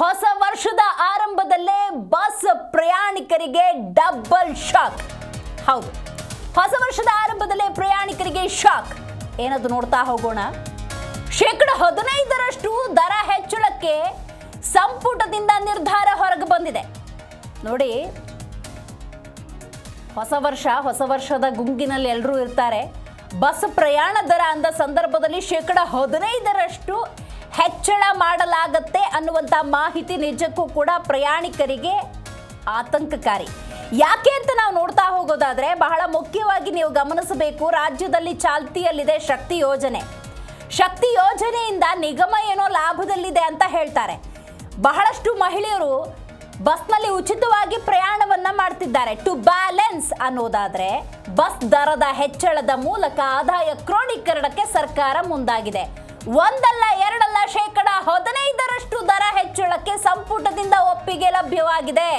ಹೊಸ ವರ್ಷದ ಆರಂಭದಲ್ಲೇ ಬಸ್ ಪ್ರಯಾಣಿಕರಿಗೆ ಡಬಲ್ ಶಾಕ್. ಹೌದು, ಹೊಸ ವರ್ಷದ ಆರಂಭದಲ್ಲೇ ಪ್ರಯಾಣಿಕರಿಗೆ ಶಾಕ್. ಏನದು ನೋಡ್ತಾ ಹೋಗೋಣ? ಶೇಕಡ ಹದಿನೈದರಷ್ಟು ದರ ಹೆಚ್ಚಳಕ್ಕೆ ಸಂಪುಟದಿಂದ ನಿರ್ಧಾರ ಹೊರಗೆ ಬಂದಿದೆ. ನೋಡಿ, ಹೊಸ ವರ್ಷ, ಹೊಸ ವರ್ಷದ ಗುಂಗಿನಲ್ಲಿ ಎಲ್ಲರೂ ಇರ್ತಾರೆ. ಬಸ್ ಪ್ರಯಾಣ ದರ ಅಂದ ಸಂದರ್ಭದಲ್ಲಿ ಶೇಕಡ ಹದಿನೈದರಷ್ಟು ಹೆಚ್ಚಳ ಮಾಡಲಾಗತ್ತೆ ಅನ್ನುವಂಥ ಮಾಹಿತಿ ನಿಜಕ್ಕೂ ಕೂಡ ಪ್ರಯಾಣಿಕರಿಗೆ ಆತಂಕಕಾರಿ. ಯಾಕೆ ಅಂತ ನಾವು ನೋಡ್ತಾ ಹೋಗೋದಾದ್ರೆ ಬಹಳ ಮುಖ್ಯವಾಗಿ ನೀವು ಗಮನಿಸಬೇಕು, ರಾಜ್ಯದಲ್ಲಿ ಚಾಲ್ತಿಯಲ್ಲಿದೆ ಶಕ್ತಿ ಯೋಜನೆ. ಶಕ್ತಿ ಯೋಜನೆಯಿಂದ ನಿಗಮ ಏನೋ ಲಾಭದಲ್ಲಿದೆ ಅಂತ ಹೇಳ್ತಾರೆ. ಬಹಳಷ್ಟು ಮಹಿಳೆಯರು ಬಸ್ನಲ್ಲಿ ಉಚಿತವಾಗಿ ಪ್ರಯಾಣವನ್ನ ಮಾಡ್ತಿದ್ದಾರೆ. ಟು ಬ್ಯಾಲೆನ್ಸ್ ಅನ್ನೋದಾದ್ರೆ ಬಸ್ ದರದ ಹೆಚ್ಚಳದ ಮೂಲಕ ಆದಾಯ ಕ್ರೋಢೀಕರಣಕ್ಕೆ ಸರ್ಕಾರ ಮುಂದಾಗಿದೆ. ಒಂದಲ್ಲ, ಎರಡಲ್ಲ ಶೇಕಡ ಹದಿನೈದರಷ್ಟು ದರ ಹೆಚ್ಚಳಕ್ಕೆ ಸಂಪುಟದಿಂದ ಒಪ್ಪಿಗೆ ಲಭ್ಯವಾಗಿದೆ.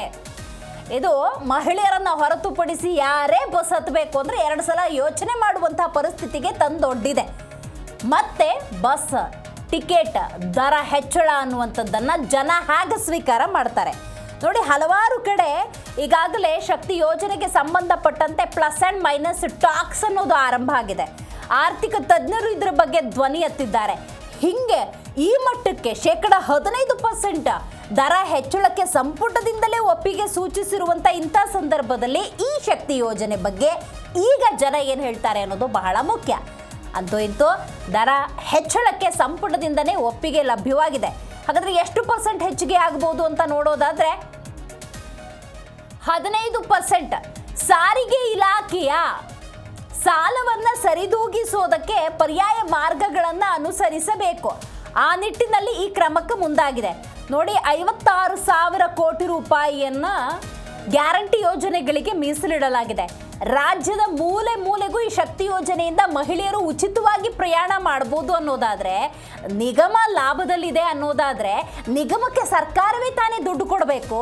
ಇದು ಮಹಿಳೆಯರನ್ನ ಹೊರತುಪಡಿಸಿ ಯಾರೇ ಬಸ್ ಹತ್ತಬೇಕು ಅಂದ್ರೆ ಎರಡು ಸಲ ಯೋಚನೆ ಮಾಡುವಂತಹ ಪರಿಸ್ಥಿತಿಗೆ ತಂದೊಡ್ಡಿದೆ. ಮತ್ತೆ ಬಸ್, ಟಿಕೆಟ್, ದರ ಹೆಚ್ಚಳ ಅನ್ನುವಂಥದ್ದನ್ನು ಜನ ಹೇಗೆ ಸ್ವೀಕಾರ ಮಾಡ್ತಾರೆ? ನೋಡಿ, ಹಲವಾರು ಕಡೆ ಈಗಾಗಲೇ ಶಕ್ತಿ ಯೋಜನೆಗೆ ಸಂಬಂಧಪಟ್ಟಂತೆ ಪ್ಲಸ್ ಆ್ಯಂಡ್ ಮೈನಸ್ ಟಾಕ್ಸ್ ಅನ್ನೋದು ಆರಂಭ ಆಗಿದೆ. ಆರ್ಥಿಕ ತಜ್ಞರು ಇದರ ಬಗ್ಗೆ ಧ್ವನಿ ಎತ್ತಿದ್ದಾರೆ. ಹಿಂಗೆ ಈ ಮಟ್ಟಕ್ಕೆ ಶೇಕಡ ಹದಿನೈದು ಪರ್ಸೆಂಟ್ ದರ ಹೆಚ್ಚಳಕ್ಕೆ ಸಂಪುಟದಿಂದಲೇ ಒಪ್ಪಿಗೆ ಸೂಚಿಸಿರುವಂಥ ಇಂಥ ಸಂದರ್ಭದಲ್ಲಿ ಈ ಶಕ್ತಿ ಯೋಜನೆ ಬಗ್ಗೆ ಈಗ ಜನ ಏನು ಹೇಳ್ತಾರೆ ಅನ್ನೋದು ಬಹಳ ಮುಖ್ಯ. ಅಂತೂ ಇಂತೂ ದರ ಹೆಚ್ಚಳಕ್ಕೆ ಸಂಪುಟದಿಂದನೇ ಒಪ್ಪಿಗೆ ಲಭ್ಯವಾಗಿದೆ. ಹಾಗಾದ್ರೆ ಎಷ್ಟು ಪರ್ಸೆಂಟ್ ಹೆಚ್ಚಿಗೆ ಆಗ್ಬೋದು ಅಂತ ನೋಡೋದಾದ್ರೆ ಹದಿನೈದು ಪರ್ಸೆಂಟ್ ಸಾರಿಗೆ ಇಲಾಖೆಯ ಸಾಲವನ್ನ ಸರಿದೂಗಿಸೋದಕ್ಕೆ ಪರ್ಯಾಯ ಮಾರ್ಗಗಳನ್ನು ಅನುಸರಿಸಬೇಕು. ಆ ನಿಟ್ಟಿನಲ್ಲಿ ಈ ಕ್ರಮಕ್ಕೆ ಮುಂದಾಗಿದೆ. ನೋಡಿ, ಐವತ್ತಾರು ಸಾವಿರ ಕೋಟಿ ರೂಪಾಯಿಯನ್ನ ಗ್ಯಾರಂಟಿ ಯೋಜನೆಗಳಿಗೆ ಮೀಸಲಿಡಲಾಗಿದೆ. ರಾಜ್ಯದ ಮೂಲೆ ಯೋಜನೆಯಿಂದ ಮಹಿಳೆಯರು ಉಚಿತವಾಗಿ ಪ್ರಯಾಣ ಮಾಡ್ಬೋದು ಅನ್ನೋದಾದ್ರೆ, ನಿಗಮ ಲಾಭದಲ್ಲಿದೆ ಅನ್ನೋದಾದ್ರೆ, ನಿಗಮಕ್ಕೆ ಸರ್ಕಾರವೇ ತಾನೇ ದುಡ್ಡು ಕೊಡಬೇಕು.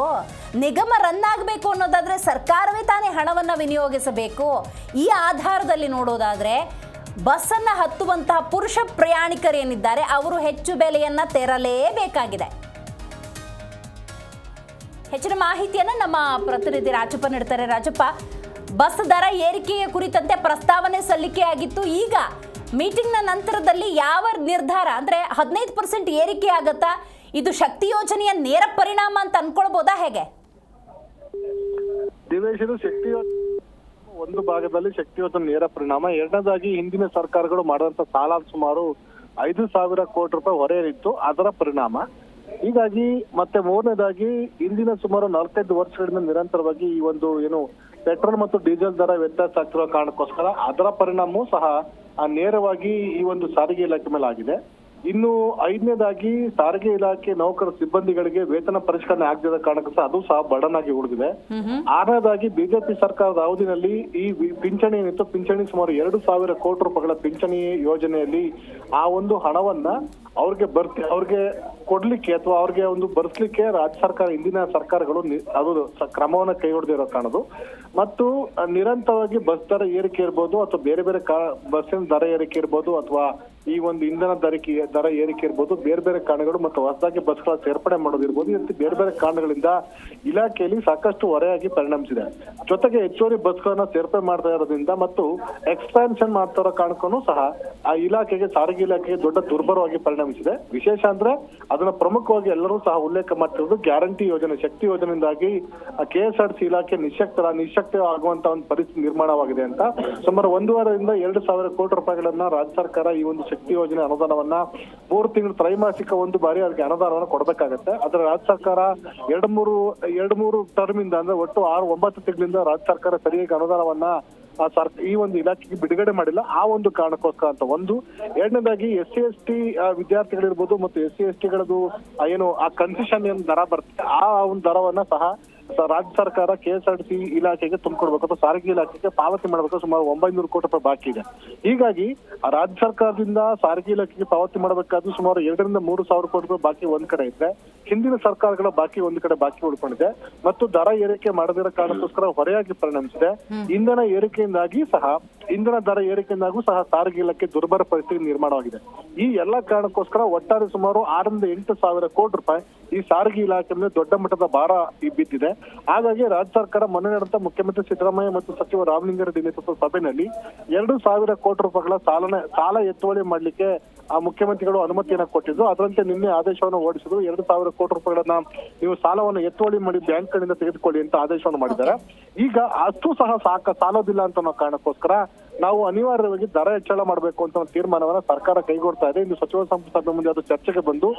ನಿಗಮ ರನ್ ಆಗಬೇಕು ಅನ್ನೋದಾದ್ರೆ ಸರ್ಕಾರವೇ ತಾನೇ ಹಣವನ್ನು ವಿನಿಯೋಗಿಸಬೇಕು. ಈ ಆಧಾರದಲ್ಲಿ ನೋಡೋದಾದ್ರೆ, ಬಸ್ಸನ್ನು ಹತ್ತುವಂತಹ ಪುರುಷ ಪ್ರಯಾಣಿಕರೇನಿದ್ದಾರೆ, ಅವರು ಹೆಚ್ಚು ಬೆಲೆಯನ್ನು ತೆರಲೇಬೇಕಾಗಿದೆ. ಹೆಚ್ಚಿನ ಮಾಹಿತಿಯನ್ನು ನಮ್ಮ ಪ್ರತಿನಿಧಿ ರಾಜಪ್ಪ ನೀಡ್ತಾರೆ. ರಾಜಪ್ಪ ಬಸ್ ದರ ಏರಿಕೆಯ ಕುರಿತಂತೆ ಪ್ರಸ್ತಾವನೆ ಸಲ್ಲಿಕೆಯಾಗಿತ್ತು. ಈಗ ಮೀಟಿಂಗ್ನ ನಂತರದಲ್ಲಿ ಯಾವ ನಿರ್ಧಾರ, ಅಂದ್ರೆ ಹದಿನೈದು ಪರ್ಸೆಂಟ್ ಏರಿಕೆ ಆಗತ್ತಾ? ಇದು ಶಕ್ತಿ ಯೋಜನೆಯ ನೇರ ಪರಿಣಾಮ ಅಂತ ಅನ್ಕೊಳ್ಬೋದಾ ಹೇಗೆ? ಶಕ್ತಿ ಒಂದು ಭಾಗದಲ್ಲಿ ಶಕ್ತಿ ನೇರ ಪರಿಣಾಮ. ಎರಡನೇದಾಗಿ ಹಿಂದಿನ ಸರ್ಕಾರಗಳು ಮಾಡಿದಂತ ಸಾಲ ಸುಮಾರು ಐದು ಸಾವಿರ ಕೋಟಿ ರೂಪಾಯಿ ಹೊರೆಯಿತ್ತು ಅದರ ಪರಿಣಾಮ. ಹೀಗಾಗಿ ಮತ್ತೆ ಮೂರನೇದಾಗಿ ಹಿಂದಿನ ಸುಮಾರು ನಾಲ್ಕೈದು ವರ್ಷಗಳಿಂದ ನಿರಂತರವಾಗಿ ಈ ಒಂದು ಏನು ಪೆಟ್ರೋಲ್ ಮತ್ತು ಡೀಸೆಲ್ ದರ ವ್ಯತ್ಯಾಸ ಆಗ್ತಿರೋ ಕಾರಣಕ್ಕೋಸ್ಕರ ಅದರ ಪರಿಣಾಮವೂ ಸಹ ನೇರವಾಗಿ ಈ ಒಂದು ಸಾರಿಗೆ ಇಲಾಖೆ ಮೇಲೆ ಆಗಿದೆ ಇನ್ನು ಐದನೇದಾಗಿ ಸಾರಿಗೆ ಇಲಾಖೆ ನೌಕರ ಸಿಬ್ಬಂದಿಗಳಿಗೆ ವೇತನ ಪರಿಷ್ಕರಣೆ ಆಗದ ಕಾರಣಕ್ಕೆ ಸಹ ಅದು ಸಹ ಬಡನ್ ಆಗಿ ಉಳಿದಿದೆ ಆರನೇದಾಗಿ ಬಿಜೆಪಿ ಸರ್ಕಾರದ ಅವಧಿನಲ್ಲಿ ಈ ಪಿಂಚಣಿ ಏನಿತ್ತು ಪಿಂಚಣಿ ಸುಮಾರು ಎರಡು ಸಾವಿರ ಕೋಟಿ ರೂಪಾಯಿಗಳ ಪಿಂಚಣಿ ಯೋಜನೆಯಲ್ಲಿ ಆ ಒಂದು ಹಣವನ್ನ ಅವ್ರಿಗೆ ಬರ್ತಿ ಅವ್ರಿಗೆ ಕೊಡ್ಲಿಕ್ಕೆ ಅಥವಾ ಅವ್ರಿಗೆ ಒಂದು ಬರ್ಸ್ಲಿಕ್ಕೆ ರಾಜ್ಯ ಸರ್ಕಾರ ಹಿಂದಿನ ಸರ್ಕಾರಗಳು ಅದು ಕ್ರಮವನ್ನ ಕೈಗೊಳ್ಳದಿರೋ ಕಾರಣದು ಮತ್ತು ನಿರಂತರವಾಗಿ ಬಸ್ ದರ ಏರಿಕೆ ಇರ್ಬೋದು ಅಥವಾ ಬೇರೆ ಬೇರೆ ಕಾ ಬಸ್ಸಿನ ದರ ಏರಿಕೆ ಇರ್ಬೋದು ಅಥವಾ ಈ ಒಂದು ಇಂಧನ ದರಕ್ಕೆ ದರ ಏರಿಕೆ ಇರ್ಬೋದು, ಬೇರೆ ಬೇರೆ ಕಾರಣಗಳು ಮತ್ತು ಹೊಸದಾಗಿ ಬಸ್ಗಳ ಸೇರ್ಪಡೆ ಮಾಡೋದಿರ್ಬೋದು ಈ ಬೇರೆ ಬೇರೆ ಕಾರಣಗಳಿಂದ ಇಲಾಖೆಯಲ್ಲಿ ಸಾಕಷ್ಟು ಹೊರೆಯಾಗಿ ಪರಿಣಮಿಸಿದೆ. ಜೊತೆಗೆ ಹೆಚ್ಚುವರಿ ಬಸ್ಗಳನ್ನ ಸೇರ್ಪಡೆ ಮಾಡ್ತಾ ಇರೋದ್ರಿಂದ ಮತ್ತು ಎಕ್ಸ್ಪಾನ್ಷನ್ ಮಾಡ್ತಾ ಇರೋ ಕಾರಣಕ್ಕೂ ಸಹ ಆ ಇಲಾಖೆಗೆ, ಸಾರಿಗೆ ಇಲಾಖೆಗೆ ದೊಡ್ಡ ದುರ್ಬಲವಾಗಿ ಪರಿಣಮಿಸಿದೆ. ವಿಶೇಷ ಅಂದ್ರೆ ಅದನ್ನ ಪ್ರಮುಖವಾಗಿ ಎಲ್ಲರೂ ಸಹ ಉಲ್ಲೇಖ ಮಾಡ್ತಿರೋದು ಗ್ಯಾರಂಟಿ ಯೋಜನೆ, ಶಕ್ತಿ ಯೋಜನೆಯಿಂದಾಗಿ ಕೆ ಎಸ್ ಆರ್ ಸಿ ಇಲಾಖೆ ನಿಶಕ್ತ ನಿಶಕ್ತ ಆಗುವಂತ ಒಂದು ಪರಿಸ್ಥಿತಿ ನಿರ್ಮಾಣವಾಗಿದೆ ಅಂತ. ಸುಮಾರು ಒಂದೂವರೆಯಿಂದ ಎರಡು ಸಾವಿರ ಕೋಟಿ ರೂಪಾಯಿಗಳನ್ನ ರಾಜ್ಯ ಸರ್ಕಾರ ಈ ಒಂದು ಶಕ್ತಿ ಯೋಜನೆ ಅನುದಾನವನ್ನ ಮೂರು ತಿಂಗಳು ತ್ರೈಮಾಸಿಕ ಒಂದು ಬಾರಿ ಅದಕ್ಕೆ ಅನುದಾನವನ್ನು ಕೊಡಬೇಕಾಗತ್ತೆ. ಅದರ ರಾಜ್ಯ ಸರ್ಕಾರ ಎರಡು ಮೂರು ಎರಡು ಮೂರು ಟರ್ಮ್ ಇಂದ ಅಂದ್ರೆ ಒಟ್ಟು ಆರು, ಒಂಬತ್ತು ತಿಂಗಳಿಂದ ರಾಜ್ಯ ಸರ್ಕಾರ ಸರಿಯಾಗಿ ಅನುದಾನವನ್ನ, ಆ ಸರ್, ಈ ಒಂದು ಇಲಾಖೆಗೆ ಬಿಡುಗಡೆ ಮಾಡಿಲ್ಲ. ಆ ಒಂದು ಕಾರಣಕ್ಕೋಸ್ಕರ ಅಂತ ಒಂದು. ಎರಡನೇದಾಗಿ ಎಸ್ ಸಿ, ಎಸ್ ಟಿ ವಿದ್ಯಾರ್ಥಿಗಳಿರ್ಬೋದು ಮತ್ತು ಎಸ್ ಸಿ, ಎಸ್ ಟಿಗಳದು ಏನು, ಆ ಕನ್ಸೆಷನ್ ಏನು ದರ ಬರುತ್ತೆ ಆ ಒಂದು ದರವನ್ನ ಸಹ ರಾಜ್ಯ ಸರ್ಕಾರ ಕೆ ಎಸ್ ಆರ್ ಟಿ ಇಲಾಖೆಗೆ ತುಂಬಿಕೊಡ್ಬೇಕು ಅಥವಾ ಸಾರಿಗೆ ಇಲಾಖೆಗೆ ಪಾವತಿ ಮಾಡಬೇಕು. ಸುಮಾರು ಒಂಬೈನೂರು ಕೋಟಿ ರೂಪಾಯಿ ಬಾಕಿ ಇದೆ. ಹೀಗಾಗಿ ರಾಜ್ಯ ಸರ್ಕಾರದಿಂದ ಸಾರಿಗೆ ಇಲಾಖೆಗೆ ಪಾವತಿ ಮಾಡಬೇಕಾದ್ರೂ ಸುಮಾರು ಎರಡರಿಂದ ಮೂರು ಸಾವಿರ ಕೋಟಿ ರೂಪಾಯಿ ಬಾಕಿ ಒಂದ್ ಕಡೆ ಇದ್ರೆ ಹಿಂದಿನ ಸರ್ಕಾರಗಳ ಬಾಕಿ ಒಂದು ಕಡೆ ಬಾಕಿ ಉಳ್ಕೊಂಡಿದೆ ಮತ್ತು ದರ ಏರಿಕೆ ಮಾಡದಿರೋ ಕಾರಣಕ್ಕೋಸ್ಕರ ಹೊರೆಯಾಗಿ ಪರಿಣಮಿಸಿದೆ. ಇಂಧನ ಏರಿಕೆಯಿಂದಾಗಿ ಸಹ ಇಂಧನ ದರ ಏರಿಕೆಯಿಂದಾಗೂ ಸಹ ಸಾರಿಗೆ ಇಲಾಖೆ ದುರ್ಬಲ ಪರಿಸ್ಥಿತಿ ನಿರ್ಮಾಣವಾಗಿದೆ. ಈ ಎಲ್ಲಾ ಕಾರಣಕ್ಕೋಸ್ಕರ ಒಟ್ಟಾರೆ ಸುಮಾರು ಆರರಿಂದ ಎಂಟು ಸಾವಿರ ಕೋಟಿ ರೂಪಾಯಿ ಈ ಸಾರಿಗೆ ಇಲಾಖೆ ಮೇಲೆ ದೊಡ್ಡ ಮಟ್ಟದ ಭಾರ ಬಿದ್ದಿದೆ. ಹಾಗಾಗಿ ರಾಜ್ಯ ಸರ್ಕಾರ ಮೊನ್ನೆ ನಡೆದ ಮುಖ್ಯಮಂತ್ರಿ ಸಿದ್ದರಾಮಯ್ಯ ಮತ್ತು ಸಚಿವ ರಾಮಲಿಂಗಾರೆಡ್ಡಿ ನೇತೃತ್ವದ ಸಭೆಯಲ್ಲಿ ಎರಡು ಸಾವಿರ ಕೋಟಿ ರೂಪಾಯಿಗಳ ಸಾಲನ ಸಾಲ ಎತ್ತುವಳಿ ಮಾಡ್ಲಿಕ್ಕೆ ಆ ಮುಖ್ಯಮಂತ್ರಿಗಳು ಅನುಮತಿಯನ್ನ ಕೊಟ್ಟಿದ್ದು, ಅದರಂತೆ ನಿನ್ನೆ ಆದೇಶವನ್ನು ಹೊರಡಿಸಿದ್ರು. ಎರಡು ಸಾವಿರ ಕೋಟಿ ರೂಪಾಯಿಗಳನ್ನ ನೀವು ಸಾಲವನ್ನು ಎತ್ತುವಳಿ ಮಾಡಿ ಬ್ಯಾಂಕ್ ಗಳಿಂದ ತೆಗೆದುಕೊಳ್ಳಿ ಅಂತ ಆದೇಶವನ್ನು ಮಾಡಿದ್ದಾರೆ. ಈಗ ಅಷ್ಟು ಸಹ ಸಾಕ, ಸಾಲೋದಿಲ್ಲ ಅಂತ ಅನ್ನೋ ಕಾರಣಕ್ಕೋಸ್ಕರ ನಾವು ಅನಿವಾರ್ಯವಾಗಿ ದರ ಹೆಚ್ಚಳ ಮಾಡಬೇಕು ಅಂತ ಒಂದು ತೀರ್ಮಾನವನ್ನ ಸರ್ಕಾರ ಕೈಗೊಳ್ತಾ ಇದೆ. ಇಂದು ಸಚಿವ ಸಂಪುಟ ಸಭೆ ಮುಂದೆ ಅದು ಚರ್ಚೆಗೆ ಬಂದು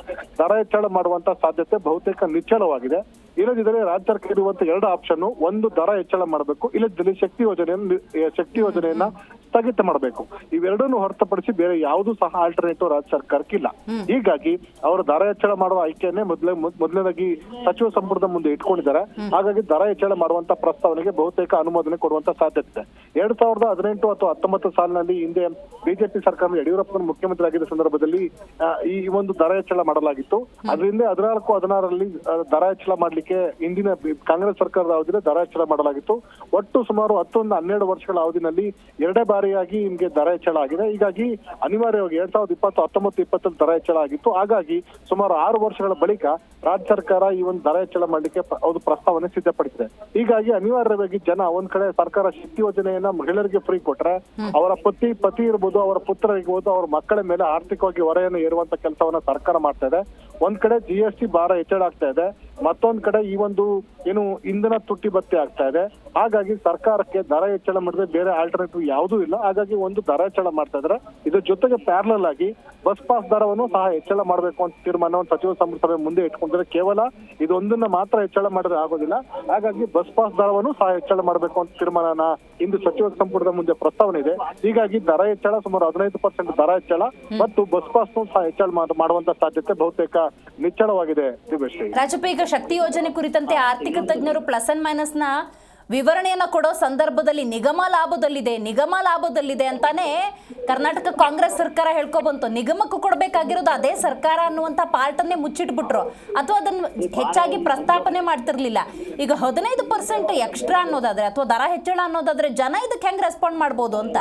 ದರ ಹೆಚ್ಚಳ ಮಾಡುವಂತ ಸಾಧ್ಯತೆ ಬಹುತೇಕ ನಿಚ್ಚಳವಾಗಿದೆ. ಇಲ್ಲದಿದ್ದರೆ ರಾಜ್ಯ ಸರ್ಕಾರ ಇರುವಂತ ಎರಡು ಆಪ್ಷನ್ ಒಂದು ದರ ಹೆಚ್ಚಳ ಮಾಡಬೇಕು ಇಲ್ಲದಿದ್ದರೆ ಶಕ್ತಿ ಯೋಜನೆಯನ್ನು ಶಕ್ತಿ ಯೋಜನೆಯನ್ನ ಸ್ಥಗಿತ ಮಾಡಬೇಕು. ಇವೆರಡನ್ನು ಹೊರತುಪಡಿಸಿ ಬೇರೆ ಯಾವುದು ಸಹ ಆಲ್ಟರ್ನೇಟಿವ್ ರಾಜ್ಯ ಸರ್ಕಾರಕ್ಕಿಲ್ಲ ಹೀಗಾಗಿ ಅವರು ದರ ಹೆಚ್ಚಳ ಮಾಡುವ ಆಯ್ಕೆಯನ್ನೇ ಮೊದಲೇ ಮೊದಲನೇದಾಗಿ ಸಚಿವ ಸಂಪುಟದ ಮುಂದೆ ಇಟ್ಕೊಂಡಿದ್ದಾರೆ. ಹಾಗಾಗಿ ದರ ಹೆಚ್ಚಳ ಮಾಡುವಂತ ಪ್ರಸ್ತಾವನೆಗೆ ಬಹುತೇಕ ಅನುಮೋದನೆ ಕೊಡುವಂತ ಸಾಧ್ಯತೆ ಇದೆ. ಎರಡ್ ಸಾವಿರದ ಹದಿನೆಂಟು ಅಥವಾ ಹತ್ತೊಂಬತ್ತು ಸಾಲಿನಲ್ಲಿ ಹಿಂದೆ ಬಿಜೆಪಿ ಸರ್ಕಾರ ಯಡಿಯೂರಪ್ಪ ಮುಖ್ಯಮಂತ್ರಿ ಆಗಿದ್ದ ಸಂದರ್ಭದಲ್ಲಿ ಈ ಒಂದು ದರ ಹೆಚ್ಚಳ ಮಾಡಲಾಗಿತ್ತು. ಅದರಿಂದ ಹದಿನಾಲ್ಕು ಹದಿನಾರರಲ್ಲಿ ದರ ಹೆಚ್ಚಳ ಮಾಡ್ಲಿಕ್ಕೆ ಹಿಂದಿನ ಕಾಂಗ್ರೆಸ್ ಸರ್ಕಾರದ ಅವಧಿಯಲ್ಲಿ ದರ ಹೆಚ್ಚಳ ಮಾಡಲಾಗಿತ್ತು. ಒಟ್ಟು ಸುಮಾರು ಹತ್ತೊಂದು ಹನ್ನೆರಡು ವರ್ಷಗಳ ಅವಧಿನಲ್ಲಿ ಎರಡೇ ಬಾರಿಯಾಗಿ ನಿಮ್ಗೆ ದರ ಹೆಚ್ಚಳ ಆಗಿದೆ. ಹೀಗಾಗಿ ಅನಿವಾರ್ಯವಾಗಿ ಎರಡ್ ಸಾವಿರದ ಇಪ್ಪತ್ತು ಹತ್ತೊಂಬತ್ತು ಇಪ್ಪತ್ತರಲ್ಲಿ ದರ ಹೆಚ್ಚಳ ಆಗಿತ್ತು. ಹಾಗಾಗಿ ಸುಮಾರು ಆರು ವರ್ಷಗಳ ಬಳಿಕ ರಾಜ್ಯ ಸರ್ಕಾರ ಈ ಒಂದು ದರ ಹೆಚ್ಚಳ ಮಾಡ್ಲಿಕ್ಕೆ ಒಂದು ಪ್ರಸ್ತಾವನೆ ಸಿದ್ಧಪಡಿಸಿದೆ. ಹೀಗಾಗಿ ಅನಿವಾರ್ಯವಾಗಿ ಜನ ಒಂದ್ ಕಡೆ ಸರ್ಕಾರ ಶಕ್ತಿ ಯೋಜನೆಯನ್ನ ಮಹಿಳೆಯರಿಗೆ ಫ್ರೀ ಕೊಟ್ರೆ ಅವರ ಪತಿ ಪತಿ ಇರ್ಬೋದು, ಅವರ ಪುತ್ರ ಇರ್ಬೋದು ಅವರ ಮಕ್ಕಳ ಮೇಲೆ ಆರ್ಥಿಕವಾಗಿ ಹೊರೆಯನ್ನು ಏರುವಂತ ಕೆಲಸವನ್ನ ಸರ್ಕಾರ ಮಾಡ್ತಾ ಇದೆ. ಒಂದ್ ಕಡೆ ಜಿ ಎಸ್ ಟಿ ಭಾರ ಹೆಚ್ಚಳ ಆಗ್ತಾ ಇದೆ. ಮತ್ತೊಂದ್ ಕಡೆ ಈ ಒಂದು ಏನು ಇಂಧನ ತುಟ್ಟಿ ಆಗ್ತಾ ಇದೆ. ಹಾಗಾಗಿ ಸರ್ಕಾರಕ್ಕೆ ದರ ಹೆಚ್ಚಳ ಮಾಡಿದ್ರೆ ಬೇರೆ ಆಲ್ಟರ್ನೇಟಿವ್ ಯಾವುದೂ ಇಲ್ಲ. ಹಾಗಾಗಿ ಒಂದು ದರ ಹೆಚ್ಚಳ ಮಾಡ್ತಾ ಇದ್ರೆ. ಇದ್ರ ಜೊತೆಗೆ ಪ್ಯಾರಲಲ್ ಆಗಿ ಬಸ್ ಪಾಸ್ ದರವನ್ನು ಸಹ ಹೆಚ್ಚಳ ಮಾಡಬೇಕು ಅಂತ ತೀರ್ಮಾನವನ್ನು ಸಚಿವ ಸಂಪುಟ ಸಭೆ ಮುಂದೆ ಇಟ್ಕೊಂಡಿದ್ದಾರೆ. ಕೇವಲ ಇದೊಂದನ್ನ ಮಾತ್ರ ಹೆಚ್ಚಳ ಮಾಡಿದ್ರೆ ಆಗೋದಿಲ್ಲ. ಹಾಗಾಗಿ ಬಸ್ ಪಾಸ್ ದರವನ್ನು ಸಹ ಹೆಚ್ಚಳ ಮಾಡಬೇಕು ಅಂತ ತೀರ್ಮಾನನ ಇಂದು ಸಚಿವ ಸಂಪುಟದ ಮುಂದೆ ಪ್ರಸ್ತಾವನೆ ಇದೆ. ಹೀಗಾಗಿ ದರ ಹೆಚ್ಚಳ ಸುಮಾರು ಹದಿನೈದು ಪರ್ಸೆಂಟ್ ದರ ಹೆಚ್ಚಳ ಮತ್ತು ಬಸ್ ಪಾಸ್ ಸಹ ಹೆಚ್ಚಳ ಮಾಡ್- ಮಾಡುವಂತ ಸಾಧ್ಯತೆ ಬಹುತೇಕ ನಿಚ್ಚಳವಾಗಿದೆ. ರಾಜಪ್ಪ ಈಗ ಶಕ್ತಿ ಯೋಜನೆ ಕುರಿತಂತೆ ಆರ್ಥಿಕ ತಜ್ಞರು ಪ್ಲಸ್ ಅಂಡ್ ಮೈನಸ್ನ ವಿವರಣೆಯನ್ನು ಕೊಡೋ ಸಂದರ್ಭದಲ್ಲಿ ನಿಗಮ ಲಾಭದಲ್ಲಿದೆ ನಿಗಮ ಲಾಭದಲ್ಲಿದೆ ಅಂತಾನೆ ಕರ್ನಾಟಕ ಕಾಂಗ್ರೆಸ್ ಸರ್ಕಾರ ಹೇಳ್ಕೊಬಂತು ನಿಗಮಕ್ಕೂ ಕೊಡಬೇಕಾಗಿರೋದು ಅದೇ ಸರ್ಕಾರ ಅನ್ನುವಂಥ ಪಾರ್ಟನ್ನೇ ಮುಚ್ಚಿಟ್ಬಿಟ್ರು. ಅಥವಾ ಅದನ್ನು ಹೆಚ್ಚಾಗಿ ಪ್ರಸ್ತಾಪನೆ ಮಾಡ್ತಿರ್ಲಿಲ್ಲ. ಈಗ ಹದಿನೈದು ಪರ್ಸೆಂಟ್ ಎಕ್ಸ್ಟ್ರಾ ಅನ್ನೋದಾದ್ರೆ ಅಥವಾ ದರ ಹೆಚ್ಚಳ ಅನ್ನೋದಾದ್ರೆ ಜನ ಇದಕ್ಕೆ ಹೆಂಗೆ ರೆಸ್ಪಾಂಡ್ ಮಾಡ್ಬೋದು ಅಂತ?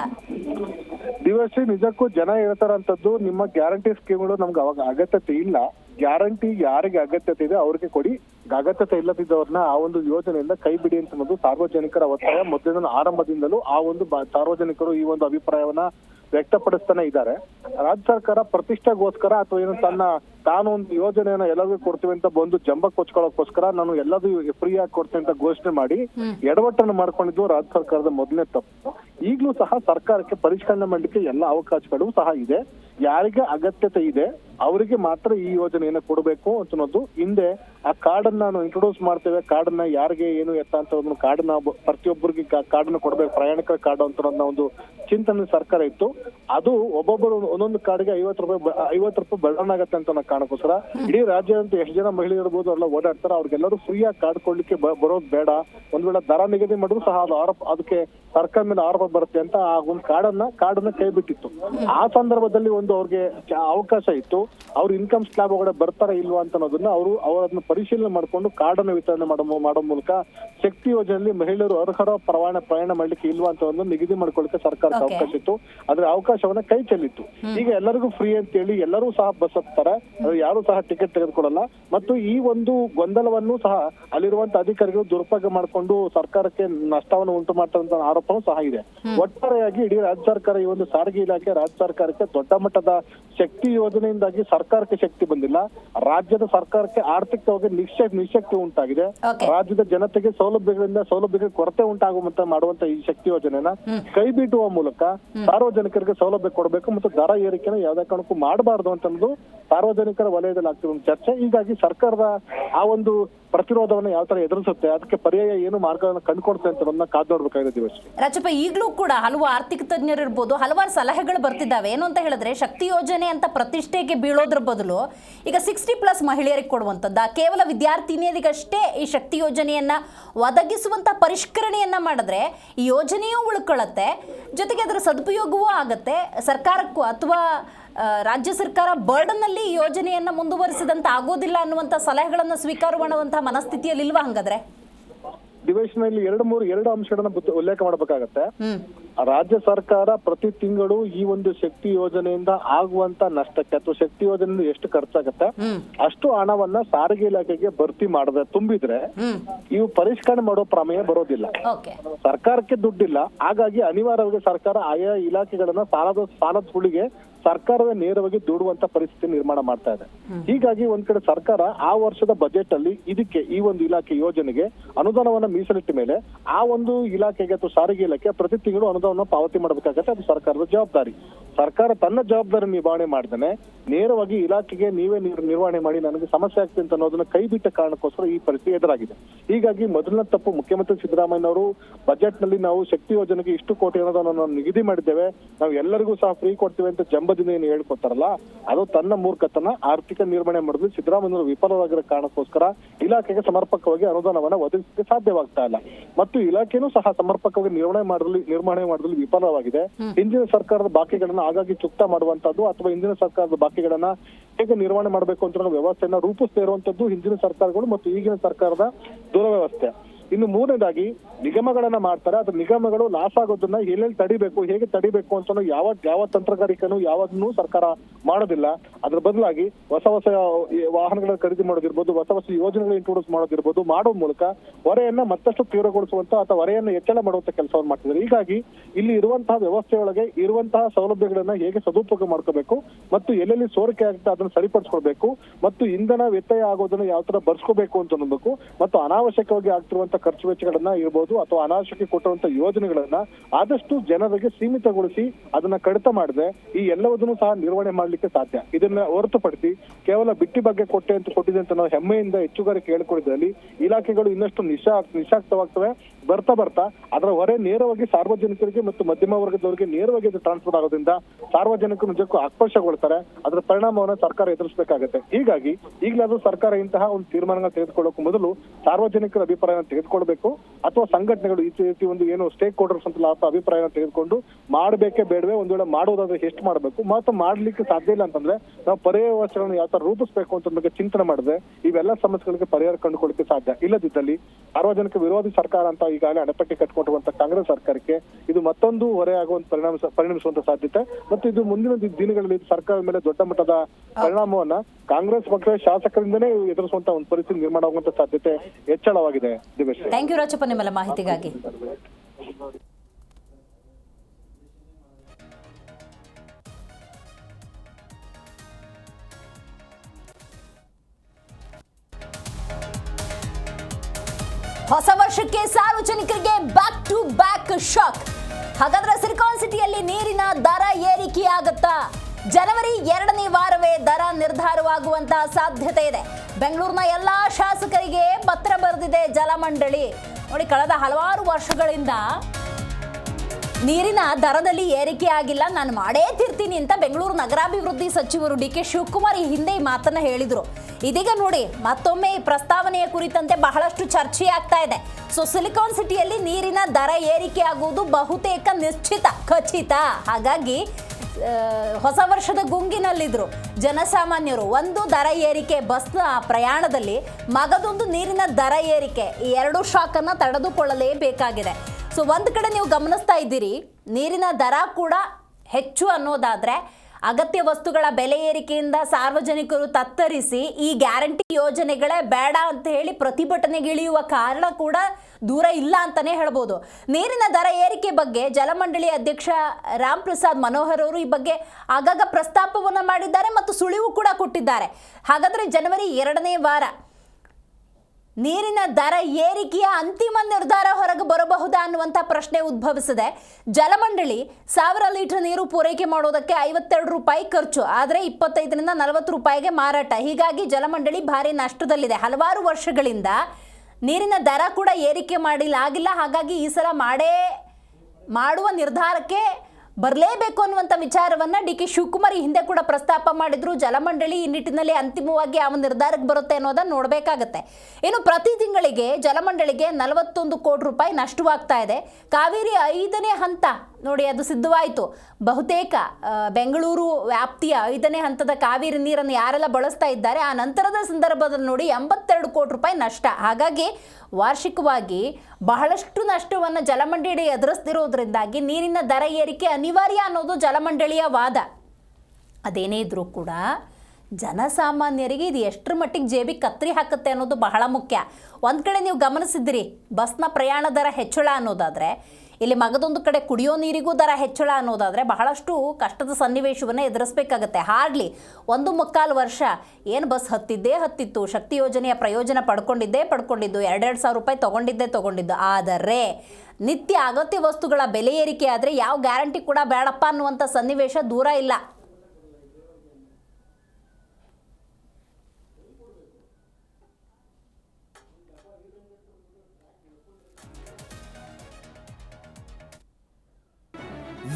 ದಿವಸ ನಿಜಕ್ಕೂ ಜನ ಹೇಳ್ತಾರಂತದ್ದು ನಿಮ್ಮ ಗ್ಯಾರಂಟಿ ಸ್ಕೀಮ್ಗಳು ನಮ್ಗೆ ಅವಾಗ ಅಗತ್ಯತೆ ಇಲ್ಲ. ಗ್ಯಾರಂಟಿ ಯಾರಿಗೆ ಅಗತ್ಯತೆ ಇದೆ ಅವ್ರಿಗೆ ಕೊಡಿ. ಅಗತ್ಯತೆ ಇಲ್ಲದಿದ್ದವ್ರನ್ನ ಆ ಒಂದು ಯೋಜನೆಯಿಂದ ಕೈ ಬಿಡಿ ಅಂತ ಅನ್ನೋದು ಸಾರ್ವಜನಿಕರ ಒತ್ತಾಯ. ಮೊದಲಿನ ಆರಂಭದಿಂದಲೂ ಆ ಒಂದು ಸಾರ್ವಜನಿಕರು ಈ ಒಂದು ಅಭಿಪ್ರಾಯವನ್ನ ವ್ಯಕ್ತಪಡಿಸ್ತಾನೆ ಇದ್ದಾರೆ. ರಾಜ್ಯ ಸರ್ಕಾರ ಪ್ರತಿಷ್ಠೆಗೋಸ್ಕರ ಅಥವಾ ಏನು ತನ್ನ ತಾನು ಒಂದು ಯೋಜನೆಯನ್ನ ಎಲ್ಲರಿಗೂ ಕೊಡ್ತೀವಿ ಅಂತ ಬಂದು ಜಂಬ ಕೊಚ್ಕೊಳ್ಳೋಕೋಸ್ಕರ ನಾನು ಎಲ್ಲದೂ ಫ್ರೀ ಆಗಿ ಕೊಡ್ತೀನಿ ಅಂತ ಘೋಷಣೆ ಮಾಡಿ ಎಡವಟ್ಟನ್ನು ಮಾಡ್ಕೊಂಡಿದ್ದು ರಾಜ್ಯ ಸರ್ಕಾರದ ಮೊದಲನೇ ತಪ್ಪು. ಈಗಲೂ ಸಹ ಸರ್ಕಾರಕ್ಕೆ ಪರಿಷ್ಕರಣೆ ಮಾಡಲಿಕ್ಕೆ ಎಲ್ಲ ಅವಕಾಶಗಳು ಸಹ ಇದೆ. ಯಾರಿಗೆ ಅಗತ್ಯತೆ ಇದೆ ಅವರಿಗೆ ಮಾತ್ರ ಈ ಯೋಜನೆಯನ್ನ ಕೊಡಬೇಕು ಅಂತ ಅನ್ನೋದು ಹಿಂದೆ ಆ ಕಾರ್ಡ್ ಅನ್ನ ನಾವು ಇಂಟ್ರೊಡ್ಯೂಸ್ ಮಾಡ್ತೇವೆ. ಕಾರ್ಡ್ ಅನ್ನ ಯಾರಿಗೆ ಏನು ಎತ್ತ ಅಂತ ಒಂದು ಕಾರ್ಡ್ನ ಪ್ರತಿಯೊಬ್ಬರಿಗೆ ಕಾರ್ಡ್ ಅನ್ನ ಕೊಡ್ಬೇಕು ಪ್ರಯಾಣಿಕರ ಕಾರ್ಡ್ ಅಂತ ಒಂದು ಚಿಂತನೆ ಸರ್ಕಾರ ಇತ್ತು. ಅದು ಒಬ್ಬೊಬ್ಬರು ಒಂದೊಂದು ಕಾರ್ಡ್ಗೆ ಐವತ್ತು ರೂಪಾಯಿ ಐವತ್ತು ರೂಪಾಯಿ ಬರ್ಡನ್ ಆಗತ್ತೆ ಅಂತ ಕಾರಣಕ್ಕೋಸ್ಕರ ಇಡೀ ರಾಜ್ಯದಂತ ಎಷ್ಟು ಜನ ಮಹಿಳೆ ಇರ್ಬೋದು ಎಲ್ಲ ಓಡಾಡ್ತಾರೆ. ಅವ್ರಿಗೆಲ್ಲರೂ ಫ್ರೀ ಆಗಿ ಕಾರ್ಡ್ ಕೊಡ್ಲಿಕ್ಕೆ ಬ- ಬರೋದು ಬೇಡ. ಒಂದ್ ವೇಳೆ ದರ ನಿಗದಿ ಮಾಡಿದ್ರು ಸಹ ಅದು ಆರೋಪ ಅದಕ್ಕೆ ಸರ್ಕಾರ ಮೇಲೆ ಆರೋಪ ಬರುತ್ತೆ ಅಂತ ಆ ಒಂದು ಕಾರ್ಡನ್ನ ಕಾರ್ಡನ್ನ ಕೈ ಬಿಟ್ಟಿತ್ತು. ಆ ಸಂದರ್ಭದಲ್ಲಿ ಒಂದು ಅವ್ರಿಗೆ ಅವಕಾಶ ಇತ್ತು. ಅವ್ರ ಇನ್ಕಮ್ ಸ್ಲಾಬ್ ಒಳಗಡೆ ಬರ್ತಾರ ಇಲ್ವಾ ಅಂತ ಅನ್ನೋದನ್ನ ಅವರು ಅವರನ್ನ ಪರಿಶೀಲನೆ ಮಾಡ್ಕೊಂಡು ಕಾರ್ಡನ್ನ ವಿತರಣೆ ಮಾಡೋ ಮಾಡೋ ಮೂಲಕ ಶಕ್ತಿ ಯೋಜನೆಯಲ್ಲಿ ಮಹಿಳೆಯರು ಅರ್ಹರ ಪ್ರಯಾಣ ಪ್ರಯಾಣ ಮಾಡ್ಲಿಕ್ಕೆ ಇಲ್ವಾ ಅಂತ ಒಂದು ನಿಗದಿ ಮಾಡ್ಕೊಳ್ಳಿಕ್ಕೆ ಸರ್ಕಾರಕ್ಕೆ. ಅವಕಾಶ ಇತ್ತು. ಅದ್ರ ಅವಕಾಶವನ್ನ ಕೈ ಚೆಲ್ಲಿತ್ತು. ಈಗ ಎಲ್ಲರಿಗೂ ಫ್ರೀ ಅಂತ ಹೇಳಿ ಎಲ್ಲರೂ ಸಹ ಬಸ್ ಹತ್ತಾರೆ ಯಾರು ಸಹ ಟಿಕೆಟ್ ತೆಗೆದುಕೊಳ್ಳಲ್ಲ ಮತ್ತು ಈ ಒಂದು ಗೊಂದಲವನ್ನು ಸಹ ಅಲ್ಲಿರುವಂತ ಅಧಿಕಾರಿಗಳು ದುರುಪಯೋಗ ಮಾಡಿಕೊಂಡು ಸರ್ಕಾರಕ್ಕೆ ನಷ್ಟವನ್ನು ಉಂಟು ಮಾಡ್ತಾರಂತ ಆರೋಪವೂ ಸಹ ಇದೆ. ಒಟ್ಟಾರೆಯಾಗಿ ಇಡೀ ರಾಜ್ಯ ಸರ್ಕಾರ ಈ ಒಂದು ಸಾರಿಗೆ ಇಲಾಖೆ ರಾಜ್ಯ ಸರ್ಕಾರಕ್ಕೆ ದೊಡ್ಡ ಮಟ್ಟದ ಶಕ್ತಿ ಯೋಜನೆಯಿಂದಾಗಿ ಸರ್ಕಾರಕ್ಕೆ ಶಕ್ತಿ ಬಂದಿಲ್ಲ. ರಾಜ್ಯದ ಸರ್ಕಾರಕ್ಕೆ ಆರ್ಥಿಕವಾಗಿ ನಿಶ್ಚಯ ನಿಶಕ್ತಿ ಉಂಟಾಗಿದೆ. ರಾಜ್ಯದ ಜನತೆಗೆ ಸೌಲಭ್ಯಗಳಿಂದ ಸೌಲಭ್ಯಗಳ ಕೊರತೆ ಉಂಟಾಗುವಂತ ಮಾಡುವಂತ ಈ ಶಕ್ತಿ ಯೋಜನೆನ ಕೈ ಬಿಡುವ ಮೂಲಕ ಸಾರ್ವಜನಿಕರಿಗೆ ಸೌಲಭ್ಯ ಕೊಡಬೇಕು ಮತ್ತು ದರ ಏರಿಕೆನ ಯಾವುದೇ ಕಾರಣಕ್ಕೂ ಮಾಡಬಾರದು ಅಂತ ಅನ್ನೋದು ಸಾರ್ವಜನಿಕರ ವಲಯದಲ್ಲಿ ಆಗ್ತಿರೋ ಚರ್ಚೆ. ಹೀಗಾಗಿ ಸರ್ಕಾರದ ಆ ಒಂದು ಪ್ರತಿರೋಧವನ್ನು ಯಾವ ತರ ಎದುರಿಸುತ್ತೆ, ಅದಕ್ಕೆ ಪರ್ಯಾಯ ಏನು ಮಾರ್ಗವನ್ನು ಕಂಡುಕೊಡ್ತಾ ಅಂತ ಅನ್ನೋದನ್ನ ಕಾದ್ ನೋಡ್ಬೇಕಾಗಿದೆ ರಾಜಪ್ಪ ಈಗಲೂ ಕೂಡ ಹಲವು ಆರ್ಥಿಕ ತಜ್ಞರು ಇರ್ಬೋದು, ಹಲವಾರು ಸಲಹೆಗಳು ಬರ್ತಿದ್ದಾವೆ. ಏನು ಅಂತ ಹೇಳಿದ್ರೆ, ಶಕ್ತಿ ಯೋಜನೆ ಅಂತ ಪ್ರತಿಷ್ಠೆಗೆ ಬೀಳೋದ್ರ ಬದಲು ಈಗ ಸಿಕ್ಸ್ಟಿ ಪ್ಲಸ್ ಮಹಿಳೆಯರಿಗೆ ಕೊಡುವಂಥದ್ದ, ಕೇವಲ ವಿದ್ಯಾರ್ಥಿನಿಯರಿಗಷ್ಟೇ ಈ ಶಕ್ತಿ ಯೋಜನೆಯನ್ನ ಒದಗಿಸುವಂತ ಪರಿಷ್ಕರಣೆಯನ್ನ ಮಾಡಿದ್ರೆ ಈ ಯೋಜನೆಯೂ ಉಳ್ಕೊಳ್ಳುತ್ತೆ ಜೊತೆಗೆ ಅದರ ಸದುಪಯೋಗವೂ ಆಗತ್ತೆ. ಸರ್ಕಾರಕ್ಕೂ ಅಥವಾ ರಾಜ್ಯ ಸರ್ಕಾರ ಬರ್ಡನ್ ಅಲ್ಲಿ ಈ ಯೋಜನೆಯನ್ನ ಮುಂದುವರಿಸಿದಂತ ಆಗೋದಿಲ್ಲ ಅನ್ನುವಂತ ಸಲಹೆಗಳನ್ನು ಸ್ವೀಕಾರ ಮಾಡುವಂತಹ ಮನಸ್ಥಿತಿಯಲ್ಲಿ ಇಲ್ವಾ ಹಂಗಾದ್ರೆ? ಅಧಿವೇಶನ ಇಲ್ಲಿ ಎರಡು ಮೂರು ಎರಡು ಅಂಶಗಳನ್ನ ಉಲ್ಲೇಖ ಮಾಡಬೇಕಾಗತ್ತೆ. ರಾಜ್ಯ ಸರ್ಕಾರ ಪ್ರತಿ ತಿಂಗಳು ಈ ಒಂದು ಶಕ್ತಿ ಯೋಜನೆಯಿಂದ ಆಗುವಂತ ನಷ್ಟಕ್ಕೆ ಅಥವಾ ಶಕ್ತಿ ಯೋಜನೆಯಿಂದ ಎಷ್ಟು ಖರ್ಚಾಗತ್ತೆ ಅಷ್ಟು ಹಣವನ್ನ ಸಾರಿಗೆ ಇಲಾಖೆಗೆ ಭರ್ತಿ ಮಾಡದೆ ತುಂಬಿದ್ರೆ ಇವು ಪರಿಷ್ಕರಣೆ ಮಾಡೋ ಪ್ರಮೇಯ ಬರೋದಿಲ್ಲ. ಸರ್ಕಾರಕ್ಕೆ ದುಡ್ಡಿಲ್ಲ ಹಾಗಾಗಿ ಅನಿವಾರ್ಯವಾಗಿ ಸರ್ಕಾರ ಆಯಾ ಇಲಾಖೆಗಳನ್ನ ಸಾಲದ ಸಾಲದ ಹುಳಿಗೆ ಸರ್ಕಾರವೇ ನೇರವಾಗಿ ದೂಡುವಂತ ಪರಿಸ್ಥಿತಿ ನಿರ್ಮಾಣ ಮಾಡ್ತಾ ಇದೆ. ಹೀಗಾಗಿ ಒಂದ್ ಕಡೆ ಸರ್ಕಾರ ಆ ವರ್ಷದ ಬಜೆಟ್ ಅಲ್ಲಿ ಇದಕ್ಕೆ ಈ ಒಂದು ಇಲಾಖೆ ಯೋಜನೆಗೆ ಅನುದಾನವನ್ನ ಮೀಸಲಿಟ್ಟ ಮೇಲೆ ಆ ಒಂದು ಇಲಾಖೆಗೆ ಅಥವಾ ಸಾರಿಗೆ ಇಲಾಖೆ ಪ್ರತಿ ತಿಂಗಳು ಅನುದಾನವನ್ನು ಪಾವತಿ ಮಾಡಬೇಕಾಗತ್ತೆ. ಅದು ಸರ್ಕಾರದ ಜವಾಬ್ದಾರಿ. ಸರ್ಕಾರ ತನ್ನ ಜವಾಬ್ದಾರಿ ನಿಭಾವಣೆ ಮಾಡ್ದೇನೆ. ನೇರವಾಗಿ ಇಲಾಖೆಗೆ ನೀವೇ ನಿರ್- ನಿರ್ವಹಣೆ ಮಾಡಿ ನನಗೆ ಸಮಸ್ಯೆ ಆಗ್ತದೆ ಅಂತ ಅನ್ನೋದನ್ನ ಕೈ ಬಿಟ್ಟ ಕಾರಣಕ್ಕೋಸ್ಕರ ಈ ಪರಿಸ್ಥಿತಿ ಎದುರಾಗಿದೆ. ಹೀಗಾಗಿ ಮೊದಲನೇ ತಪ್ಪು ಮುಖ್ಯಮಂತ್ರಿ ಸಿದ್ದರಾಮಯ್ಯ ಅವರು ಬಜೆಟ್ನಲ್ಲಿ ನಾವು ಶಕ್ತಿ ಯೋಜನೆಗೆ ಇಷ್ಟು ಕೋಟಿ ಅನುದಾನವನ್ನು ನಿಗದಿ ಮಾಡಿದ್ದೇವೆ. ನಾವು ಎಲ್ಲರಿಗೂ ಸಹ ಫ್ರೀ ಕೊಡ್ತೇವೆ ಅಂತ ಜಂಬದಿಂದ ಏನು ಹೇಳ್ಕೊತಾರಲ್ಲ ಅದು ತನ್ನ ಮೂರ್ಖತನ ಆರ್ಥಿಕ ನಿರ್ವಹಣೆ ಮಾಡಿದ್ರೆ ಸಿದ್ದರಾಮಯ್ಯವರು ವಿಫಲವಾಗಿರೋ ಕಾರಣಕ್ಕೋಸ್ಕರ ಇಲಾಖೆಗೆ ಸಮರ್ಪಕವಾಗಿ ಅನುದಾನವನ್ನ ಒದಗಿಸಲಿಕ್ಕೆ ಸಾಧ್ಯವಾಗ್ತಾ ಇಲ್ಲ. ಮತ್ತು ಇಲಾಖೆನೂ ಸಹ ಸಮರ್ಪಕವಾಗಿ ನಿರ್ವಹಣೆ ಮಾಡಲಿ ನಿರ್ವಹಣೆ ಮಾಡಲು ವಿಫಲವಾಗಿದೆ. ಹಿಂದಿನ ಸರ್ಕಾರದ ಬಾಕಿಗಳನ್ನ ಆಗಾಗಿ ಚುಕ್ತ ಮಾಡುವಂತದ್ದು ಅಥವಾ ಹಿಂದಿನ ಸರ್ಕಾರದ ಬಾಕಿಗಳನ್ನ ಹೇಗೆ ನಿರ್ವಹಣೆ ಮಾಡಬೇಕು ಅಂತ ವ್ಯವಸ್ಥೆಯನ್ನ ರೂಪಿಸದೇ ಇರುವಂತದ್ದು ಹಿಂದಿನ ಸರ್ಕಾರಗಳು ಮತ್ತು ಈಗಿನ ಸರ್ಕಾರದ ದುರವ್ಯವಸ್ಥೆ. ಇನ್ನು ಮೂರನೇದಾಗಿ ನಿಗಮಗಳನ್ನ ಮಾಡ್ತಾರೆ. ಅದ್ರ ನಿಗಮಗಳು ಲಾಸ್ ಆಗೋದನ್ನ ಎಲ್ಲೆಲ್ಲಿ ತಡಿಬೇಕು, ಹೇಗೆ ತಡಿಬೇಕು ಅಂತ ಯಾವ ಯಾವ ತಂತ್ರಗಾರಿಕೆನೂ ಯಾವನ್ನೂ ಸರ್ಕಾರ ಮಾಡೋದಿಲ್ಲ. ಅದ್ರ ಬದಲಾಗಿ ಹೊಸ ಹೊಸ ಈ ವಾಹನಗಳ ಖರೀದಿ ಮಾಡೋದಿರ್ಬೋದು, ಹೊಸ ಹೊಸ ಯೋಜನೆಗಳು ಇಂಟ್ರೊಡ್ಯೂಸ್ ಮಾಡೋದಿರ್ಬೋದು, ಮಾಡೋ ಮೂಲಕ ಹೊರೆಯನ್ನ ಮತ್ತಷ್ಟು ತೀವ್ರಗೊಳಿಸುವಂತ ಅಥವಾ ಹೊರೆಯನ್ನ ಹೆಚ್ಚಳ ಮಾಡುವಂತ ಕೆಲಸವನ್ನು ಮಾಡ್ತಿದ್ದಾರೆ. ಹೀಗಾಗಿ ಇಲ್ಲಿ ಇರುವಂತಹ ವ್ಯವಸ್ಥೆಯೊಳಗೆ ಇರುವಂತಹ ಸೌಲಭ್ಯಗಳನ್ನ ಹೇಗೆ ಸದುಪಯೋಗ ಮಾಡ್ಕೋಬೇಕು ಮತ್ತು ಎಲ್ಲೆಲ್ಲಿ ಸೋರಿಕೆ ಆಗುತ್ತೆ ಅದನ್ನ ಸರಿಪಡಿಸ್ಕೊಳ್ಬೇಕು ಮತ್ತು ಇಂಧನ ವ್ಯತ್ಯಯ ಆಗೋದನ್ನ ಯಾವ ತರ ಬರ್ಸ್ಕೋಬೇಕು ಅಂತ ಅನ್ನಬೇಕು ಮತ್ತು ಅನಾವಶ್ಯಕವಾಗಿ ಖರ್ಚು ವೆಚ್ಚಗಳನ್ನ ಇರ್ಬೋದು ಅಥವಾ ಅನಾವಶ್ಯಕ್ಕೆ ಕೊಟ್ಟಿರುವಂತ ಯೋಜನೆಗಳನ್ನ ಆದಷ್ಟು ಜನರಿಗೆ ಸೀಮಿತಗೊಳಿಸಿ ಅದನ್ನ ಕಡಿತ ಮಾಡದೆ ಈ ಎಲ್ಲವುದನ್ನು ಸಹ ನಿರ್ವಹಣೆ ಮಾಡಲಿಕ್ಕೆ ಸಾಧ್ಯ. ಇದನ್ನ ಹೊರತುಪಡಿಸಿ ಕೇವಲ ಬಿಟ್ಟಿ ಬಗ್ಗೆ ಕೊಟ್ಟೆ ಅಂತ ಕೊಟ್ಟಿದೆ ಅಂತ ನಾವು ಹೆಮ್ಮೆಯಿಂದ ಹೆಚ್ಚುಗಾರಿಕೆ ಹೇಳ್ಕೊಂಡಿದ್ದಲ್ಲಿ ಇಲಾಖೆಗಳು ಇನ್ನಷ್ಟು ನಿಶಾ ನಿಶಾಕ್ತವಾಗ್ತವೆ. ಬರ್ತಾ ಬರ್ತಾ ಅದರ ಹೊರೆ ನೇರವಾಗಿ ಸಾರ್ವಜನಿಕರಿಗೆ ಮತ್ತು ಮಧ್ಯಮ ವರ್ಗದವರಿಗೆ ನೇರವಾಗಿ ಅದು ಟ್ರಾನ್ಸ್ಫರ್ ಆಗೋದ್ರಿಂದ ಸಾರ್ವಜನಿಕರು ನಿಜಕ್ಕೂ ಆಕ್ರೋಶಗೊಳ್ತಾರೆ. ಅದರ ಪರಿಣಾಮವನ್ನು ಸರ್ಕಾರ ಎದುರಿಸಬೇಕಾಗತ್ತೆ. ಹೀಗಾಗಿ ಈಗಲಾದ್ರೂ ಸರ್ಕಾರ ಇಂತಹ ಒಂದು ತೀರ್ಮಾನಗಳನ್ನು ತೆಗೆದುಕೊಳ್ಳೋಕೆ ಮೊದಲು ಸಾರ್ವಜನಿಕರ ಅಭಿಪ್ರಾಯನ ತೆಗೆದುಕೊಳ್ಬೇಕು. ಅಥವಾ ಸಂಘಟನೆಗಳು ಈ ರೀತಿ ಒಂದು ಏನು ಸ್ಟೇಕ್ ಹೋಲ್ಡರ್ಸ್ ಅಂತ ಆ ಅಭಿಪ್ರಾಯನ ತೆಗೆದುಕೊಂಡು ಮಾಡಬೇಕೇ ಬೇಡವೇ ಒಂದು ವೇಳೆ ಮಾಡೋದಾದ್ರೆ ಎಷ್ಟು ಮಾಡಬೇಕು. ಮತ್ತು ಮಾಡ್ಲಿಕ್ಕೆ ಸಾಧ್ಯ ಇಲ್ಲ ಅಂತಂದ್ರೆ ನಾವು ಪರ್ಯಾಯ ವ್ಯವಸ್ಥೆಗಳನ್ನು ಯಾವ ತರ ರೂಪಿಸಬೇಕು ಅಂತ ಬಗ್ಗೆ ಚಿಂತನೆ ಮಾಡಿದ್ರೆ ಇವೆಲ್ಲ ಸಮಸ್ಯೆಗಳಿಗೆ ಪರಿಹಾರ ಕಂಡುಕೊಳ್ಳಕ್ಕೆ ಸಾಧ್ಯ. ಇಲ್ಲದಿದ್ದಲ್ಲಿ ಸಾರ್ವಜನಿಕ ವಿರೋಧಿ ಸರ್ಕಾರ ಅಂತ ಈಗಾಗಲೇ ಅಣೆಪಟ್ಟಿ ಕಟ್ಕೊಂಡಿರುವಂತಹ ಕಾಂಗ್ರೆಸ್ ಸರ್ಕಾರಕ್ಕೆ ಇದು ಮತ್ತೊಂದು ಹೊರೆ ಆಗುವಂತ ಪರಿಣಾಮ ಪರಿಣಮಿಸುವಂತ ಸಾಧ್ಯತೆ. ಮತ್ತು ಇದು ಮುಂದಿನ ದಿನಗಳಲ್ಲಿ ಸರ್ಕಾರದ ಮೇಲೆ ದೊಡ್ಡ ಮಟ್ಟದ ಪರಿಣಾಮವನ್ನ ಕಾಂಗ್ರೆಸ್ ಪಕ್ಷದ ಶಾಸಕರಿಂದನೇ ಎದುರಿಸುವಂತ ಒಂದು ಪರಿಸ್ಥಿತಿ ನಿರ್ಮಾಣ ಆಗುವಂತ ಸಾಧ್ಯತೆ ಹೆಚ್ಚಳವಾಗಿದೆ. ಥ್ಯಾಂಕ್ ಯು ರಾಜಪ್ಪ ಮಾಹಿತಿಗಾಗಿ. ಹೊಸ ವರ್ಷಕ್ಕೆ ಸಾರ್ವಜನಿಕರಿಗೆ ಬ್ಯಾಕ್ ಟು ಬ್ಯಾಕ್ ಶಾಕ್ ಹಾಗಾದ್ರೆ ಸಿಲಿಕಾನ್ ಸಿಟಿಯಲ್ಲಿ ನೀರಿನ ದರ ಏರಿಕೆಯಾಗುತ್ತಾ? ಜನವರಿ ಎರಡನೇ ವಾರವೇ ದರ ನಿರ್ಧಾರವಾಗುವಂತ ಸಾಧ್ಯತೆ ಇದೆ. ಬೆಂಗಳೂರಿನ ಎಲ್ಲಾ ಶಾಸಕರಿಗೆ ಪತ್ರ ಬರೆದಿದೆ ಜಲಮಂಡಳಿ. ನೋಡಿ, ಕಳೆದ ಹಲವಾರು ವರ್ಷಗಳಿಂದ ನೀರಿನ ದರದಲ್ಲಿ ಏರಿಕೆ ಆಗಿಲ್ಲ ನಾನು ಮಾಡೇ ತಿರ್ತೀನಿ ಅಂತ ಬೆಂಗಳೂರು ನಗರಾಭಿವೃದ್ಧಿ ಸಚಿವರು ಡಿ ಕೆ ಶಿವಕುಮಾರ್ ಈ ಹಿಂದೆ ಈ ಮಾತನ್ನ ಹೇಳಿದ್ರು. ಇದೀಗ ನೋಡಿ, ಮತ್ತೊಮ್ಮೆ ಈ ಪ್ರಸ್ತಾವನೆಯ ಕುರಿತಂತೆ ಬಹಳಷ್ಟು ಚರ್ಚೆ ಆಗ್ತಾ ಇದೆ. ಸೊ, ಸಿಲಿಕಾನ್ ಸಿಟಿಯಲ್ಲಿ ನೀರಿನ ದರ ಏರಿಕೆ ಆಗುವುದು ಬಹುತೇಕ ನಿಶ್ಚಿತ, ಖಚಿತ. ಹಾಗಾಗಿ ಹೊಸ ವರ್ಷದ ಗುಂಗಿನಲ್ಲಿದ್ದರು ಜನಸಾಮಾನ್ಯರು. ಒಂದು ದರ ಏರಿಕೆ ಬಸ್ನ ಪ್ರಯಾಣದಲ್ಲಿ ಮಗದೊಂದು ನೀರಿನ ದರ ಏರಿಕೆ, ಈ ಎರಡು ಶಾಕನ್ನು ತಡೆದುಕೊಳ್ಳಲೇಬೇಕಾಗಿದೆ. ಸೊ, ಒಂದು ಕಡೆ ನೀವು ಗಮನಿಸ್ತಾ ಇದ್ದೀರಿ, ನೀರಿನ ದರ ಕೂಡ ಹೆಚ್ಚು ಅನ್ನೋದಾದ್ರೆ ಅಗತ್ಯ ವಸ್ತುಗಳ ಬೆಲೆ ಏರಿಕೆಯಿಂದ ಸಾರ್ವಜನಿಕರು ತತ್ತರಿಸಿ ಈ ಗ್ಯಾರಂಟಿ ಯೋಜನೆಗಳೇ ಬೇಡ ಅಂತ ಹೇಳಿ ಪ್ರತಿಭಟನೆಗಿಳಿಯುವ ಕಾರಣ ಕೂಡ ದೂರ ಇಲ್ಲ ಅಂತಾನೆ ಹೇಳ್ಬೋದು. ನೀರಿನ ದರ ಏರಿಕೆ ಬಗ್ಗೆ ಜಲಮಂಡಳಿ ಅಧ್ಯಕ್ಷ ರಾಮ್ ಪ್ರಸಾದ್ ಮನೋಹರ್ ಅವರು ಈ ಬಗ್ಗೆ ಆಗಾಗ ಪ್ರಸ್ತಾಪವನ್ನು ಮಾಡಿದ್ದಾರೆ ಮತ್ತು ಸುಳಿವು ಕೂಡ ಕೊಟ್ಟಿದ್ದಾರೆ. ಹಾಗಾದ್ರೆ ಜನವರಿ ಎರಡನೇ ವಾರ ನೀರಿನ ದರ ಏರಿಕೆಯ ಅಂತಿಮ ನಿರ್ಧಾರ ಹೊರಗೆ ಬರಬಹುದಾ ಅನ್ನುವಂಥ ಪ್ರಶ್ನೆ ಉದ್ಭವಿಸಿದೆ. ಜಲಮಂಡಳಿ ಸಾವಿರ ಲೀಟರ್ ನೀರು ಪೂರೈಕೆ ಮಾಡೋದಕ್ಕೆ ಐವತ್ತೆರಡು ರೂಪಾಯಿ ಖರ್ಚು, ಆದರೆ ಇಪ್ಪತ್ತೈದರಿಂದ ನಲವತ್ತು ರೂಪಾಯಿಗೆ ಮಾರಾಟ. ಹೀಗಾಗಿ ಜಲಮಂಡಳಿ ಭಾರಿ ನಷ್ಟದಲ್ಲಿದೆ. ಹಲವಾರು ವರ್ಷಗಳಿಂದ ನೀರಿನ ದರ ಕೂಡ ಏರಿಕೆ ಮಾಡಿಲ್ಲ. ಆಗಿಲ್ಲ. ಹಾಗಾಗಿ ಈ ಸಲ ಮಾಡೇ, ಮಾಡುವ ನಿರ್ಧಾರಕ್ಕೆ ಬರಲೇಬೇಕು ಅನ್ನುವಂಥ ವಿಚಾರವನ್ನ ಡಿ ಕೆ ಶಿವಕುಮಾರ್ ಹಿಂದೆ ಕೂಡ ಪ್ರಸ್ತಾಪ ಮಾಡಿದ್ರು. ಜಲಮಂಡಳಿ ಈ ನಿಟ್ಟಿನಲ್ಲಿ ಅಂತಿಮವಾಗಿ ಯಾವ ನಿರ್ಧಾರಕ್ಕೆ ಬರುತ್ತೆ ಅನ್ನೋದನ್ನ ನೋಡಬೇಕಾಗತ್ತೆ. ಇನ್ನು ಪ್ರತಿ ತಿಂಗಳಿಗೆ ಜಲಮಂಡಳಿಗೆ ನಲವತ್ತೊಂದು ಕೋಟಿ ರೂಪಾಯಿ ನಷ್ಟವಾಗ್ತಾ ಇದೆ. ಕಾವೇರಿ ಐದನೇ ಹಂತ ನೋಡಿ, ಅದು ಸಿದ್ಧವಾಯಿತು. ಬಹುತೇಕ ಬೆಂಗಳೂರು ವ್ಯಾಪ್ತಿಯ ಐದನೇ ಹಂತದ ಕಾವೇರಿ ನೀರನ್ನು ಯಾರೆಲ್ಲ ಬಳಸ್ತಾ ಇದ್ದಾರೆ, ಆ ನಂತರದ ಸಂದರ್ಭದಲ್ಲಿ ನೋಡಿ ಎಂಬತ್ತೆರಡು ಕೋಟಿ ರೂಪಾಯಿ ನಷ್ಟ. ಹಾಗಾಗಿ ವಾರ್ಷಿಕವಾಗಿ ಬಹಳಷ್ಟು ನಷ್ಟವನ್ನು ಜಲಮಂಡಳಿ ಎದುರಿಸ್ತಿರೋದ್ರಿಂದಾಗಿ ನೀರಿನ ದರ ಏರಿಕೆ ಅನಿವಾರ್ಯ ಅನ್ನೋದು ಜಲಮಂಡಳಿಯ ವಾದ. ಅದೇನೇ ಇದ್ರೂ ಕೂಡ ಜನಸಾಮಾನ್ಯರಿಗೆ ಇದು ಎಷ್ಟರ ಮಟ್ಟಿಗೆ ಜೇಬಿಗೆ ಕತ್ತರಿ ಹಾಕುತ್ತೆ ಅನ್ನೋದು ಬಹಳ ಮುಖ್ಯ. ಒಂದು ಕಡೆ ನೀವು ಗಮನಿಸಿದ್ರಿ, ಬಸ್ನ ಪ್ರಯಾಣ ದರ ಹೆಚ್ಚಳ ಅನ್ನೋದಾದರೆ ಇಲ್ಲಿ ಮಗದೊಂದು ಕಡೆ ಕುಡಿಯೋ ನೀರಿಗೂ ದರ ಹೆಚ್ಚಳ ಅನ್ನೋದಾದರೆ ಬಹಳಷ್ಟು ಕಷ್ಟದ ಸನ್ನಿವೇಶವನ್ನು ಎದುರಿಸಬೇಕಾಗತ್ತೆ. ಹಾರ್ಡ್ಲಿ ಒಂದು ಮುಕ್ಕಾಲು ವರ್ಷ ಏನು ಬಸ್ ಹತ್ತಿದ್ದೇ ಹತ್ತಿತ್ತು, ಶಕ್ತಿ ಯೋಜನೆಯ ಪ್ರಯೋಜನ ಪಡ್ಕೊಂಡಿದ್ದೇ ಪಡ್ಕೊಂಡಿದ್ದು, ಎರಡೆರಡು ಸಾವಿರ ರೂಪಾಯಿ ತೊಗೊಂಡಿದ್ದೇ ತೊಗೊಂಡಿದ್ದು. ಆದರೆ ನಿತ್ಯ ಅಗತ್ಯ ವಸ್ತುಗಳ ಬೆಲೆ ಏರಿಕೆ ಆದರೆ ಯಾವ ಗ್ಯಾರಂಟಿ ಕೂಡ ಬೇಡಪ್ಪ ಅನ್ನುವಂಥ ಸನ್ನಿವೇಶ ದೂರ ಇಲ್ಲ.